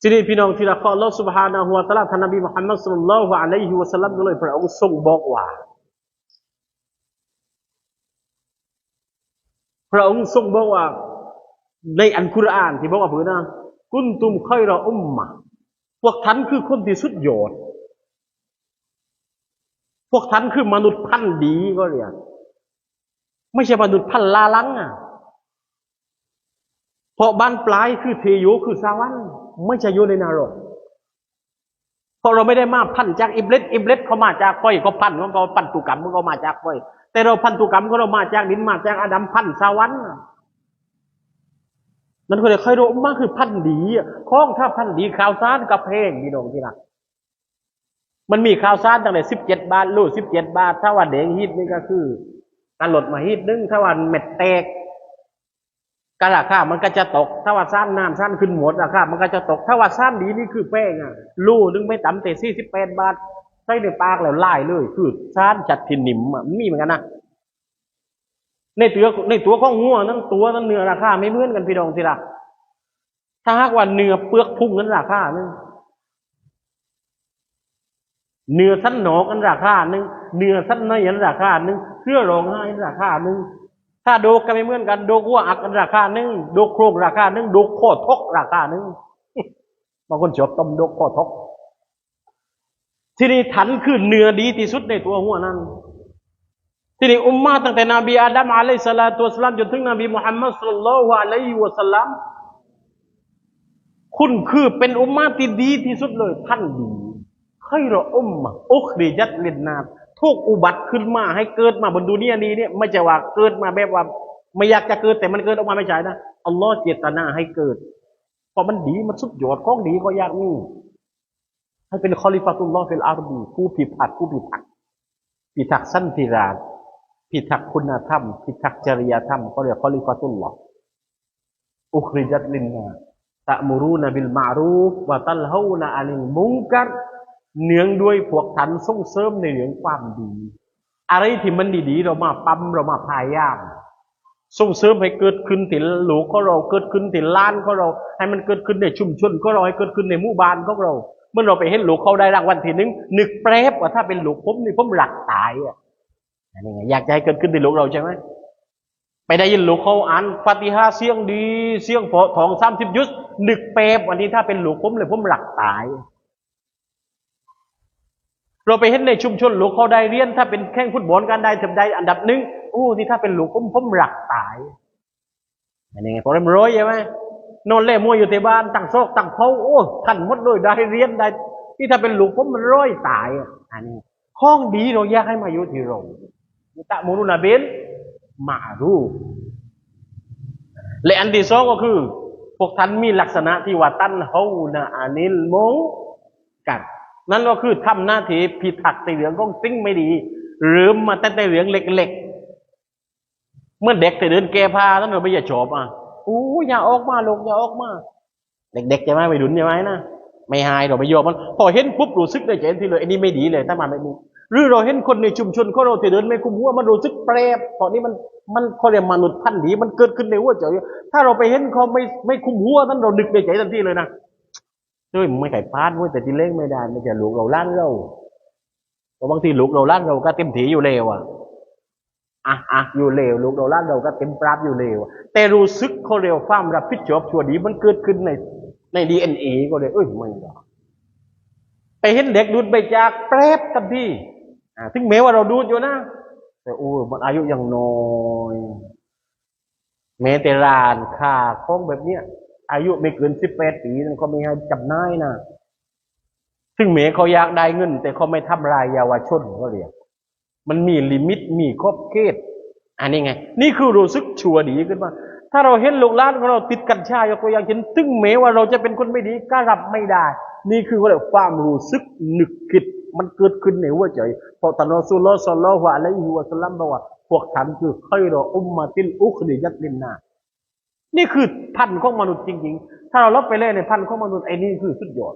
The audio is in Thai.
ทีนี้พี่น้องที่รักของอัลลอฮฺ سبحانه และ تعالى ท่านนบีมุฮัมมัดสุลลัลลอฮุอะลัยฮิวะสัลลัมก็เลยพระองค์ทรงบอกว่า พระองค์ทรงบอกว่า ในอันกุรอานที่บอกว่าเพื่อนนะกุนตุมค่อยรออุมมะพวกท่านคือคนที่สุดยอด พวกท่านคือมนุษย์พันธุ์ดีก็เรียก ไม่ใช่มนุษย์พันธุ์ลาลังอ่ะ เพราะบ้านปลายคือเทโยคือสวรรค์ ไม่ใช่อยู่ในนรกเพราะเราไม่ได้มาพันจากอิบเลสอิบเลสเขามาจากไฟเขาพันเขาก็พันตุกรรมเขามาจากไฟแต่เราพันตุกรรมก็เรามาจากดินมาจากอาดัมพันสวรรค์นั่นก็เลยค่อยรู้มากคือพันดีอะของถ้าพันดีข่าวสารกับเพลงพี่น้องที่รักมันมีข่าวสารตั้งแต่สิบเจ็ดบาทลูกสิบเจ็ดบาท ถ้าว่าเด้งฮิตนี่ก็คือการหลดมาฮิตนึงถ้าว่าเม็ดแตก ก็ราคา มันก็จะตก ถ้าว่าสั้นน้ำสั้นขึ้นหมดราคา มันก็จะตก ถ้าว่าสั้นดีนี่คือแป้งอะ ลู่นึงไม่ต่ำแต่สี่สิบแปดบาท ใส่ในปากแล้วไล่เลย คือสั้นจัดทินหนิมอะมีเหมือนกันนะในตัวในตัวของงัวนั้นตัวนั้นเนื้อราคาไม่เหมือนกันพี่น้องสิละถ้าหากว่าเนื้อเปลือกพุ่งนั้นราคาหนึงเนื้อสั้นหนอกันราคาหนึ่งเนื้อสั้นน้อยนั้นราคาหนึ่งเสื้อรองไห้นั้นราคาหนึ่ง ถ้าดกก็ไม่เหมือนกันโดกวัวอักราคาหนึ่งดกโครงราคาหนึ่งดกข้อทกราคาหนึ่งบางคนชอบต้มดกข้อทก ที่นี่ถันคือเนื้อดีที่สุดในตัวหัวนั้น ที่นี่อุมมาตั้งแต่นบีอาดัมอะลัยสลาตุวสลามจนถึงนบีมุฮัมมัดสุลลัลลอฮุอะลัยฮิวะสัลลัมคุณคือเป็นอุมมาที่ดีที่สุดเลยท่านดีใครรออุมมะอุคริยัตลินนา ทุกอุบัติขึ้นมาให้เกิดมาบนดุนียานี้เนี่ยไม่ใช่ว่าเกิดมาแบบว่า ไม่อยากจะเกิดแต่มันเกิดออกมาไม่ใช่นะอัลลอฮ์เจตนาให้เกิดเพราะมันดีมันสุดยอดของดีก็อยากมีให้เป็นคอลิฟาตุลลอฮ์ฟิลอาร์ดีผู้พิดพัฒน์ผู้พิทักษ์พิทักสั้นติราษฎร์พิทักคุณธรรมพิดทักจริยธรรมเขาเรียกคอลิฟาตุลลอฮ์อุคริจัตลินนาตะมูรูนบิลมารูฟวะตัลฮาวนอานิลมุงกัร เนื่องด้วยพวกท่านส่งเสริมในเรื่องความดี อะไรที่มันดีๆ เรามาปั๊มเรามาพยายามส่งเสริมให้เกิดขึ้นติหลูกของเราเกิดขึ้นติล้านของเรา ให้มันเกิดขึ้นในชุมชนของเราให้เกิดขึ้นในหมู่บ้านของเรา เมื่อเราไปเห็นหลูกเขาได้รางวัลทีนึงนึกแปรบว่าถ้าเป็นหลูกผมนี่ผมหลักตายอะอันนี้ไงอยากจะให้เกิดขึ้นในลูกเราใช่ไหมไปได้ยินหลูกเขาอ่านฟาติฮาเสียงดี เสียงพอทองสามสิบยุสนึกแปรบวันนี้ถ้าเป็นหลูกผมเลยผมหลักตาย เราไปเห็นในชุมชนหลูกเขาได้เรียน ถ้าเป็นแข่งฟุตบอลกันได้ทำได้อันดับหนึ่งโอ้ที่ถ้าเป็นหลูกผมผมหลักตายอันนี้ไงพอเริ่มร้อยใช่ไหมนอนเล่มวยอยู่ที่บ้านตั้งโซกตั้งเขาโอ้ท่านหมดเลยได้เรียนได้ ที่ถ้าเป็นหลูกผมมันร้อยตายอันนี้ข้องดีเราอยากให้มาอยู่ที่เราตะมูรุนาเบนมารูและอันที่สองก็คือ พวกท่านมีลักษณะที่ว่าตั้นเฮานะอานิลมงกัน นั่นก็คือทำหน้าที่ผิดถักในเหลืองของสิ่งไม่ดี หรือมาแต่ในเหลืองเล็กๆ เมื่อเด็กแต่เดินแก้ผ้าท่านเราไม่อย่าชอบอะอู้อย่าออกมาลูกอย่าออกมา เด็กๆใช่ไหมไปดุนใช่ไหมนะไม่หายเราไม่ยอมมัน พอเห็นปุ๊บรู้สึกได้เจนทีเลยอันนี้ไม่ดีเลยถ้ามันไม่ดีหรือเราเห็นคนในชุมชนเขาเราที่เดินไม่คุ้มหัวมันรู้สึกแปรบตอนนี้มันมันเขาเรียกมนุษย์พันธุ์ดีมันเกิดขึ้นในหัวใจถ้าเราไปเห็นเขาไม่ไม่คุ้มหัวนั้นเรานึกในใจทันทีเลยนะ ด้วยไม่ไก่พลาดเว้ยแต่ที่เล่งไม่ได้ไม่ใช่ลูกเราล้านเราเพราะบางทีลูกเราล้านเราก็เต็มถีอยู่เลวอะอะอะอยู่เลวลูกเราล้านเราก็เต็มปราบอยู่เลวแต่รู้สึกเขาเร็วความรับผิดชอบชั่วดีมันเกิดขึ้นในในดีเอ็นเอก็เลยเอ้ยไม่หรอกไปเห็นเด็กดูดใบจากแปรบกันที่อ่าถึงแม้ว่าเราดูดอยู่นะแต่โอ้ยมันอายุยังน้อยแม้แต่รานค้าของแบบเนี้ย อายุไม่เกินสิบแปดปีนั่นเขาไม่ให้จำนายนะซึ่งแม้เขาอยากได้เงิน แต่เขาไม่ทำลายเยาวชนเขาเรียกมันมีลิมิตมีขอบเขตอันนี้ไง นี่คือรู้สึกชัวดีขึ้นมา ถ้าเราเห็นลูกหลานของเราติดกัญชายกตัวอย่างเช่นถึงแม้ว่าเราจะเป็นคนไม่ดีก็รับไม่ได้ นี่คือว่าความรู้สึกนึกคิด มันเกิดขึ้นในหัวใจเพราะตานอสุลลอฮ์สัลลัลลอฮุอะลัยฮิวะสัลลัมบอกว่าพวกท่านคือค่อยรออุมมาติลอุคริยัตลินนา นี่คือพันธุ์ของมนุษย์จริงๆ ถ้าเราลบไปเลยในพันธุ์ของมนุษย์ไอ้นี่คือสุดยอด